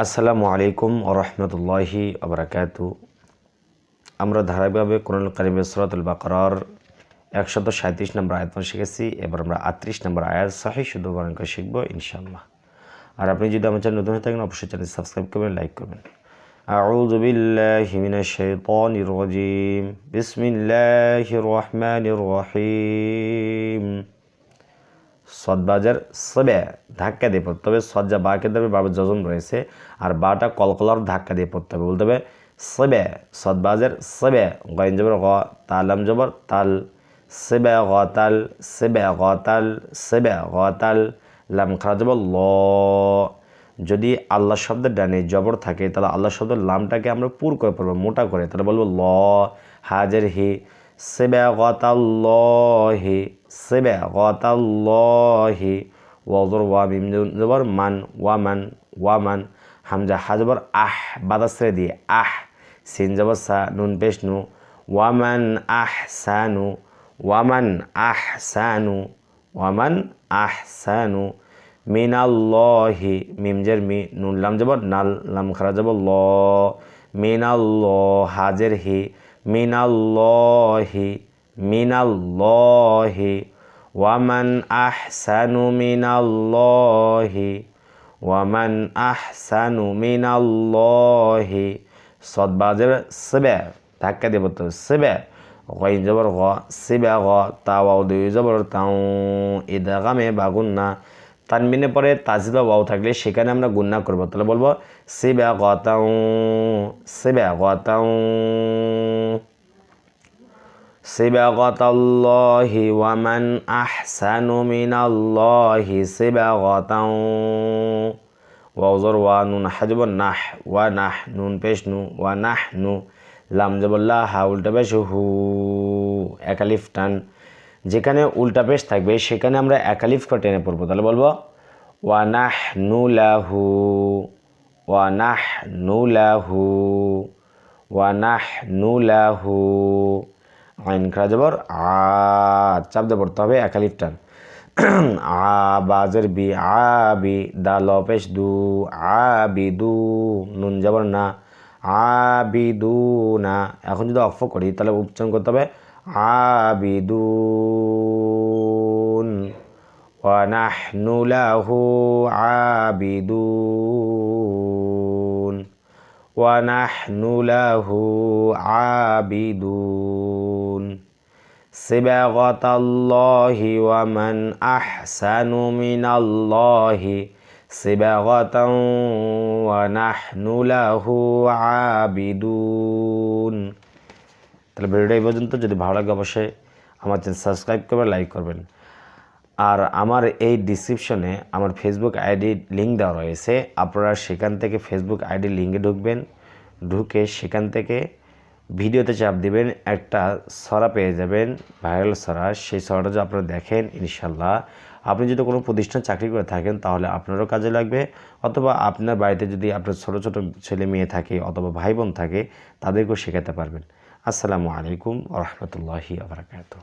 আসসালামু আলাইকুম ওরহমতুল্লাহি আবরাকাত আমরা ধারাবাহিকভাবে কোরআন কারিমের সরাতুল বাকরার একশত সাঁত্রিশ নম্বর আয়াত শিখেছি এবার আমরা আটত্রিশ নম্বর আয়াত সাহি শুদ্ধ বরণ করে শিখবো ইনশাআল্লাহ আর আপনি যদি আমার চ্যানেল নতুন হয়ে থাকেন অবশ্যই চ্যানেল সাবস্ক্রাইব করবেন লাইক করবেন أعوذ بالله من الشيطان الرجيم بسم الله الرحمن الرحيم সদবাজার সবে ধাক্কা দিয়ে পড়তে হবে। সজ্জা বাকে দেবে বাবার যজন রয়েছে আর বাটা কলকলার ধাক্কা দিয়ে পড়তে হবে বলতে হবে। সবে সদবাজার সবে গয়েন জবর গ তালাম জবর তাল সেবে গ তাল সেবে গ তাল সেবে গ তাল লাম খারা জবর ল। যদি আল্লাহ শব্দের ডানে জবর থাকে তাহলে আল্লাহ শব্দের লামটাকে আমরা পুর করে পড়ব, মোটা করে। তাহলে বলব ল। হাজের হি সেবে গ তাল ল সেবে গতাল্লহি ওয়াজর ওয়া মিম জবর মান ওয়ামান ওয়ামান হামজা হাজবর আহ বাদাসরে দিয়ে আহ সিন জবর সা নুন পেশ নু ওয়ামান আহ সানু ওয়ামান আহ সানু ওয়ামান আহ সানু মিনাল্লহি মিমজের মি নুন লাম জবর নাল লাম খারা জবর ল মিনাল্ল হাজের হি মিনাল্লহি মিনাল্লহি ওয়ামান আহসানু মিনাল্লহি ওয়ামান আহসানু মিনাল্লহি। সদবাজের সেবে, ধাক্কা দেব তো সেবে। গইন জবর গ, সেবে গ, তাওয়াও দুই জবর তাও ইদাগামে বাগুন না তানবিনে পরে তাজিদ বা ওয়াও থাকলে সেখানে আমরা গুন্না করব। তাহলে বলব, সেবে গতাও সেবে গতাও صبغة الله ومن أحسن من الله صبغة ওয়াউজর ওয়া নুন হাজব নাহ ওয়া নাহ নুন পেশ নু ওয়া নাহ নু লাম জবল্লা হা উল্টা পেশ হু একালিফ টান যেখানে উল্টা পেশ থাকবে সেখানে আমরা একালিফ করে টেনে পড়বো তাহলে বলবো ওয়া নাহ নু লাহু ওয়া নাহ আইন খারা যাবর আ চাপ দিয়ে পড়তে হবে একালিফ টান আ বাজের বি আ বি দা লপেশ দু আ বি দু নুন যাবর না আ বি দু না এখন যদি অফ করি তাহলে উচ্চারণ করতে হবে আ বি দু ونحن له عابدون ونحن له عابدون صبغة الله ومن أحسن من الله صبغة ونحن له عابدون তাহলে ভিডিওটা এই পর্যন্ত যদি ভালো লাগে অবশ্যই আমার চ্যানেল সাবস্ক্রাইব করবেন লাইক করবেন আর আমার এই ডিসক্রিপশনে আমার ফেসবুক আইডি লিঙ্ক দেওয়া রয়েছে আপনারা সেখান থেকে ফেসবুক আইডি লিঙ্কে ঢুকবেন ঢুকে সেখান থেকে ভিডিওতে চাপ দিবেন, একটা সরা পেয়ে যাবেন ভাইরাল সরা। সেই সরাটা যদি আপনারা দেখেন ইনশাল্লাহ আপনি যদি কোনো প্রতিষ্ঠান চাকরি করে থাকেন, তাহলে আপনারও কাজে লাগবে। অথবা আপনার বাড়িতে যদি আপনার ছোটো ছোটো ছেলে মেয়ে থাকে অথবা ভাই বোন থাকে, তাদেরকেও শেখাতে পারবেন। আসসালামু আলাইকুম রহমতুল্লাহি আবরাকাতু